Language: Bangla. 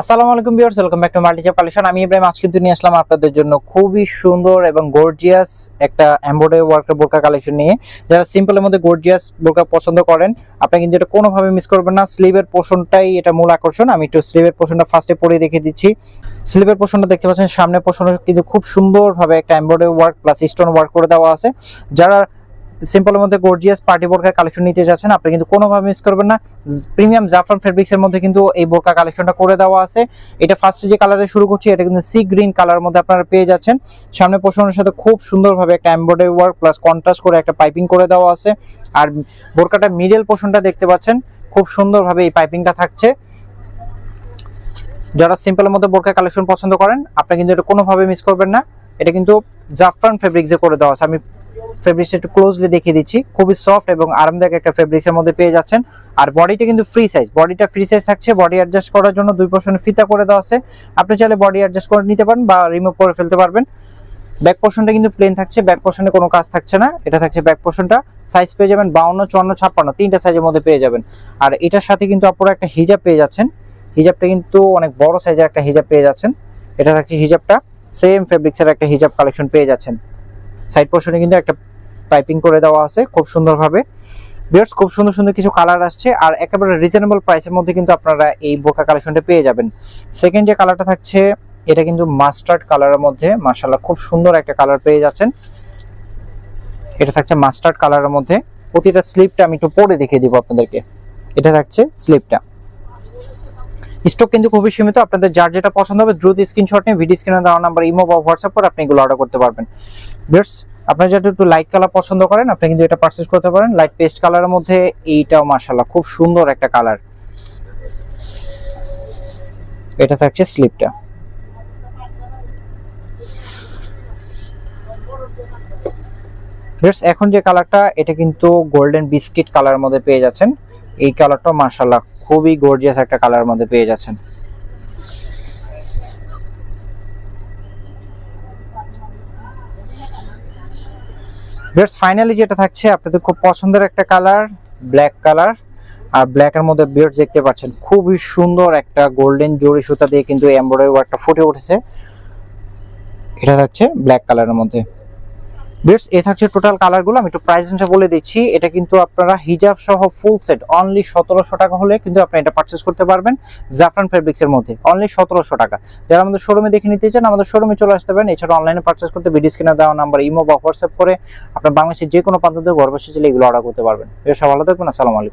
আসসালামু আলাইকুম ভিউয়ার্স, ওয়েলকাম ব্যাক টু মাল্টিচাপ কালেকশন আমি ইব্রাহিম আজ কিন্তু নিয়ে আসলাম আপনাদের জন্য খুবই সুন্দর এবং গর্জিয়াস একটা এমব্রয়ডারি ওয়ার্কের বোরকা কালেকশন নিয়ে। যারা সিম্পলের মধ্যে গর্জিয়াস বোরকা পছন্দ করেন আপনি কিন্তু এটা কোনোভাবে মিস করবেন না। স্লিভের পোর্শনটাই এটা মূল আকর্ষণ। আমি একটু স্লিভের পোর্শনটা ফার্স্টে পরে দেখে দিচ্ছি। স্লিভের পোর্শনটা দেখতে পাচ্ছেন সামনের পোর্শনে কিন্তু খুব সুন্দরভাবে একটা embroidery work plus stone work করে দেওয়া আছে। যারা সিম্পলের মধ্যে গর্জিয়াস পার্টি বোরকার কালেকশন নিতে যাচ্ছেন, আপনি কিন্তু কোনোভাবে মিস করবেন না। প্রিমিয়াম জাফরান ফেব্রিক্স এর মধ্যে কিন্তু এই বোরকা কালেকশনটা করে দেওয়া আছে। এটা ফার্স্টে যে কালারে শুরু করছি, এটা কিন্তু সি গ্রিন কালার মধ্যে আপনারা পেয়ে যাচ্ছেন। সামনে পোষণের সাথে খুব সুন্দরভাবে একটা এমব্রয়ডারি ওয়ার্ক প্লাস কন্ট্রাস্ট করে একটা পাইপিং করে দেওয়া আছে। আর বোরকাটা মিডল পোষণটা দেখতে পাচ্ছেন, খুব সুন্দরভাবে এই পাইপিংটা থাকছে। যারা সিম্পলের মধ্যে বোরকা কালেকশন পছন্দ করেন, আপনি কিন্তু এটা কোনোভাবে মিস করবেন না। এটা কিন্তু জাফরান ফেব্রিক্সে করে দেওয়া আছে। আমি ফেব্রিক্স একটু ক্লোজলি দেখিয়ে দিচ্ছি। খুবই সফট এবং আরামদায়ক একটা ফেব্রিক্স এর মধ্যে পেয়ে যাচ্ছেন। আর বডিটা কিন্তু ফ্রি সাইজ বডিটা ফ্রি সাইজ থাকছে বডি অ্যাডজাস্ট করার জন্য দুই পোর্শনে ফিতা করে দেওয়া আছে। আপনি চাইলে বডি অ্যাডজাস্ট করে নিতে পারেন বা রিমুভ করে ফেলতে পারবেন। ব্যাক পোর্শনটা কিন্তু প্লেন থাকছে ব্যাক পোর্শনে কোনো কাজ থাকছে না। এটা থাকছে ব্যাক পোর্শনটা সাইজ পেয়ে যাবেন বাউন্ন, চুয়ান্ন, ছাপ্পান্ন, তিনটা সাইজের মধ্যে পেয়ে যাবেন। আর এটার সাথে কিন্তু আপনারা একটা হিজাব পেয়ে যাচ্ছেন। হিজাবটা কিন্তু অনেক বড় সাইজের একটা হিজাব পেয়ে যাচ্ছেন। এটা থাকছে হিজাবটা সেম ফেব্রিক্সের একটা হিজাব কালেকশন পেয়ে যাচ্ছেন। সাইড পোর্শনে কিন্তু একটা পাইপিং করে দেওয়া আছে খুব সুন্দরভাবে। বিয়ার্স খুব সুন্দর সুন্দর কিছু কালার আসছে আর একেবারে রিজনেবল প্রাইসের মধ্যে কিন্তু আপনারা এই বোকা কালেকশনটা পেয়ে যাবেন। সেকেন্ড যে কালারটা থাকছে, এটা কিন্তু মাস্টার্ড কালারের মধ্যে মার্শাল্লাহ খুব সুন্দর একটা কালার পেয়ে যাচ্ছেন। এটা থাকছে মাস্টার্ড কালারের মধ্যে। প্রতিটা স্লিপটা আমি একটু পরে দেখিয়ে দিব আপনাদেরকে। এটা থাকছে স্লিপটা স্টক কিন্তু খুবই সীমিত, আপনাদের যার যেটা পছন্দ হবে দ্রুত স্ক্রিনশট নিয়ে ভিডিও স্ক্রিনে দেওয়া নাম্বার ইমো বা হোয়াটসঅ্যাপ করে আপনি এগুলো অর্ডার করতে পারবেন। বিয়ার্স আপনারা যারা একটু লাইট কালার পছন্দ করেন, আপনি কিন্তু এটা পারচেজ করতে পারেন। লাইট পেস্ট কালারের মধ্যে এইটাও মাশাআল্লাহ, খুব সুন্দর একটা কালার এটা থাকছে স্লিপটা এখন যে কালারটা এটা কিন্তু গোল্ডেন বিস্কিট কালারের মধ্যে পেয়ে যাচ্ছেন। এই কালারটা মাশাআল্লাহ, খুবই গর্জিয়াস একটা কালারের মধ্যে পেয়ে যাচ্ছেন। বেস্ট ফাইনালি যেটা থাকছে, আপনাদের খুব পছন্দের একটা কালার ব্ল্যাক কালার আর ব্ল্যাকের মধ্যে বিয়ার্ড দেখতে পাচ্ছেন, খুবই সুন্দর একটা গোল্ডেন জরি সুতা দিয়ে কিন্তু এমব্রয়ডারি ওয়ার্কটা ফুটে উঠেছে। এটা থাকছে ব্ল্যাক কালারের মধ্যে। বিয়ার্স এ থাকছে টোটাল কালারগুলো আমি একটু প্রাইসটা বলে দিচ্ছি। এটা কিন্তু আপনারা হিজাব সহ ফুল সেট অনলি সতেরোশো টাকা হলে কিন্তু আপনি এটা পারচেস করতে পারবেন জাফরান ফেব্রিক্সের মধ্যে অনলি সতেরোশো টাকা। যারা আমাদের শোরুমে দেখে নিতে চান, আমাদের শোরুমে চলে আসতে পারেন। এছাড়া অনলাইনে পারচেস করতে ভিডিও স্ক্রিনে দেওয়া নাম্বার ইমো বা হোয়াটসঅ্যাপ করে আপনার বাংলাদেশের যে কোনো প্রান্ত থেকে ঘর বসে চলে এগুলো অর্ডার করতে পারবেন। এটা সব ভালো থাকবেন, আসসালামু আলাইকুম।